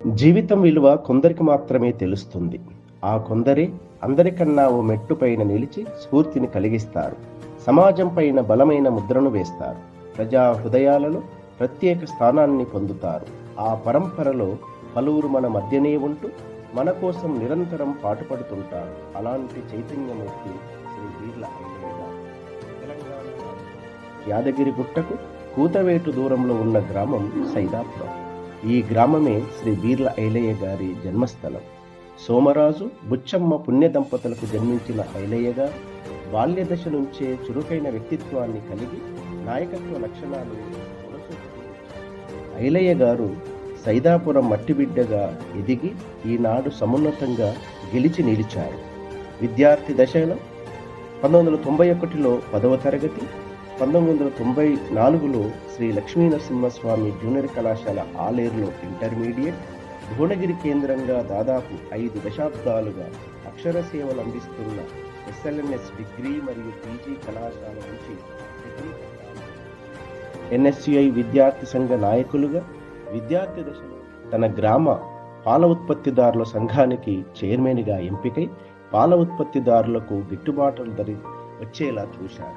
జీవితం విలువ కొందరికి మాత్రమే తెలుస్తుంది. ఆ కొందరే అందరికన్నా ఓ మెట్టు పైన నిలిచి స్ఫూర్తిని కలిగిస్తారు. సమాజం పైన బలమైన ముద్రను వేస్తారు. ప్రజా హృదయాలలో ప్రత్యేక స్థానాన్ని పొందుతారు. ఆ పరంపరలో పలువురు మన మధ్యనే ఉంటూ మన కోసం నిరంతరం పాటుపడుతుంటారు. అలాంటి చైతన్యమూర్తి శ్రీ వీర్ల ఐలయ్య యాదగిరి గుట్టకు కూతవేటు దూరంలో ఉన్న గ్రామం సైదాపురం. ఈ గ్రామమే శ్రీ బీర్ల ఐలయ్య గారి జన్మస్థలం. సోమరాజు బుచ్చమ్మ పుణ్య దంపతులకు జన్మించిన ఐలయ్య గారు బాల్య దశ నుంచే చురుకైన వ్యక్తిత్వాన్ని కలిగి నాయకత్వ లక్షణాలు ఐలయ్య గారు సైదాపురం మట్టిబిడ్డగా ఎదిగి ఈనాడు సమున్నతంగా గెలిచి నిలిచారు. విద్యార్థి దశలో పంతొమ్మిది వందల తొంభై ఒకటిలో పదవ తరగతి పంతొమ్మిది వందల తొంభై నాలుగులో శ్రీ లక్ష్మీ నరసింహస్వామి జూనియర్ కళాశాల ఆలేరులో ఇంటర్మీడియట్ భువనగిరి కేంద్రంగా దాదాపు ఐదు దశాబ్దాలుగా అక్షర సేవలు అందిస్తున్న ఎస్ఎల్ఎన్ఎస్ డిగ్రీ మరియు పీజీ కళాశాల నుంచి డిగ్రీ ఎన్ఎస్యుఐ విద్యార్థి సంఘ నాయకులుగా విద్యార్థి దశలో తన గ్రామ పాల ఉత్పత్తిదారుల సంఘానికి చైర్మన్గా ఎంపికై పాల ఉత్పత్తిదారులకు గిట్టుబాటులు ధరి వచ్చేలా చూశారు.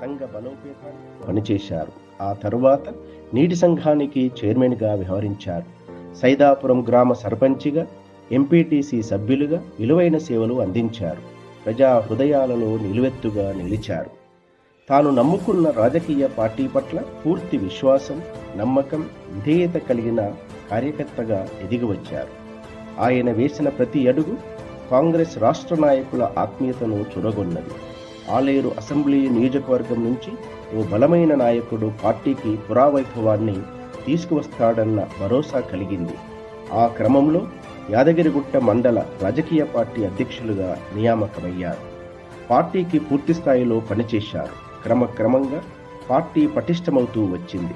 సంఘ బలోపేతానికి పనిచేశారు. ఆ తరువాత నీటి సంఘానికి చైర్మన్గా వ్యవహరించారు. సైదాపురం గ్రామ సర్పంచిగా ఎంపీటీసీ సభ్యులుగా విలువైన సేవలు అందించారు. ప్రజా హృదయాలలో నిలువెత్తుగా నిలిచారు. తాను నమ్ముకున్న రాజకీయ పార్టీ పట్ల పూర్తి విశ్వాసం నమ్మకం విధేయత కలిగిన కార్యకర్తగా ఎదిగి వచ్చారు ఆయన వేసిన ప్రతి అడుగు కాంగ్రెస్ రాష్ట్ర నాయకుల ఆత్మీయతను చురగొన్నది. ఆలేరు అసెంబ్లీ నియోజకవర్గం నుంచి ఓ బలమైన నాయకుడు పార్టీకి పురావైభవాన్ని తీసుకువస్తాడన్న భరోసా కలిగింది. ఆ క్రమంలో యాదగిరిగుట్ట మండల రాజకీయ పార్టీ అధ్యక్షులుగా నియామకమయ్యారు. పార్టీకి పూర్తి స్థాయిలో పనిచేశారు. క్రమక్రమంగా పార్టీ పటిష్టమవుతూ వచ్చింది.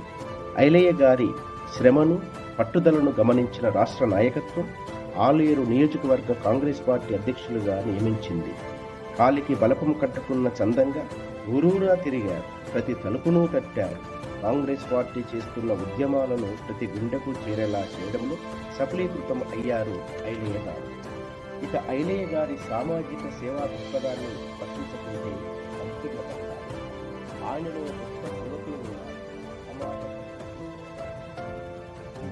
ఐలయ్య గారి శ్రమను పట్టుదలను గమనించిన రాష్ట్ర నాయకత్వం ఆలేరు నియోజకవర్గ కాంగ్రెస్ పార్టీ అధ్యక్షులుగా నియమించింది. కాలికి బలపం కట్టుకున్న చందంగా గురువుగా తిరిగారు. ప్రతి తలుపును తట్టారు. కాంగ్రెస్ పార్టీ చేస్తున్న ఉద్యమాలను ప్రతి గుండెకు చేరేలా చేయడంలో సఫలీకృతం అయ్యారు ఐలయ్య గారు. ఇక ఐలయ్య గారి సామాజిక సేవా దృక్పథాన్ని పట్టించుకుంటే సంపూర్ణ ఆయనలో గొప్ప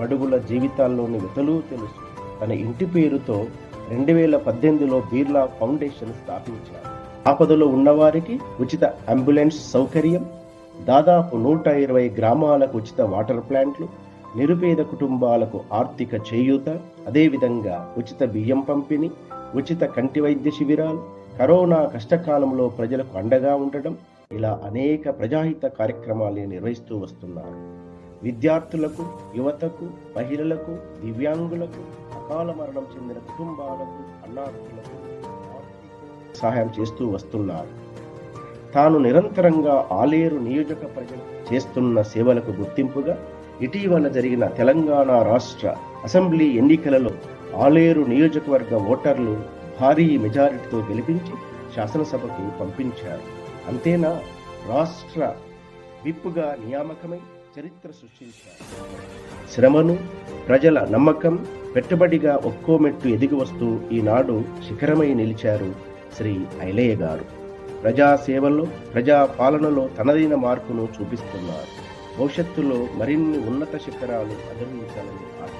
బడుగుల జీవితాల్లోని వితలు తెలుసు. తన ఇంటి పేరుతో రెండు వేల పద్దెనిమిదిలో బీర్లా ఫౌండేషన్ స్థాపించారు. ఆపదలో ఉన్నవారికి ఉచిత అంబులెన్స్ సౌకర్యం దాదాపు నూట ఇరవై గ్రామాలకు ఉచిత వాటర్ ప్లాంట్లు నిరుపేద కుటుంబాలకు ఆర్థిక చేయూత అదేవిధంగా ఉచిత బియ్యం పంపిణీ ఉచిత కంటి వైద్య శిబిరాలు కరోనా కష్టకాలంలో ప్రజలకు అండగా ఉండడం ఇలా అనేక ప్రజాహిత కార్యక్రమాలు నిర్వహిస్తూ వస్తున్నారు. విద్యార్థులకు యువతకు మహిళలకు దివ్యాంగులకు అకాల మరణం చెందిన కుటుంబాలకు అన్నార్థులకు సహాయం చేస్తూ వస్తున్నారు. తాను నిరంతరంగా ఆలేరు నియోజక ప్రజలు చేస్తున్న సేవలకు గుర్తింపుగా ఇటీవల జరిగిన తెలంగాణ రాష్ట్ర అసెంబ్లీ ఎన్నికలలో ఆలేరు నియోజకవర్గ ఓటర్లు భారీ మెజారిటీతో గెలిపించి శాసనసభకు పంపించారు. అంతేనా? రాష్ట్ర విప్పుగా నియామకమై చరిత్ర సృష్టించారు. శ్రమను ప్రజల నమ్మకం పెట్టుబడిగా ఒక్కో మెట్టు ఎదిగి వస్తూ ఈనాడు శిఖరమై నిలిచారు శ్రీ ఐలయ్య గారు. ప్రజా సేవల్లో ప్రజా పాలనలో తనదైన మార్పును చూపిస్తున్నారు. భవిష్యత్తులో మరిన్ని ఉన్నత శిఖరాలు అధిగమించాలని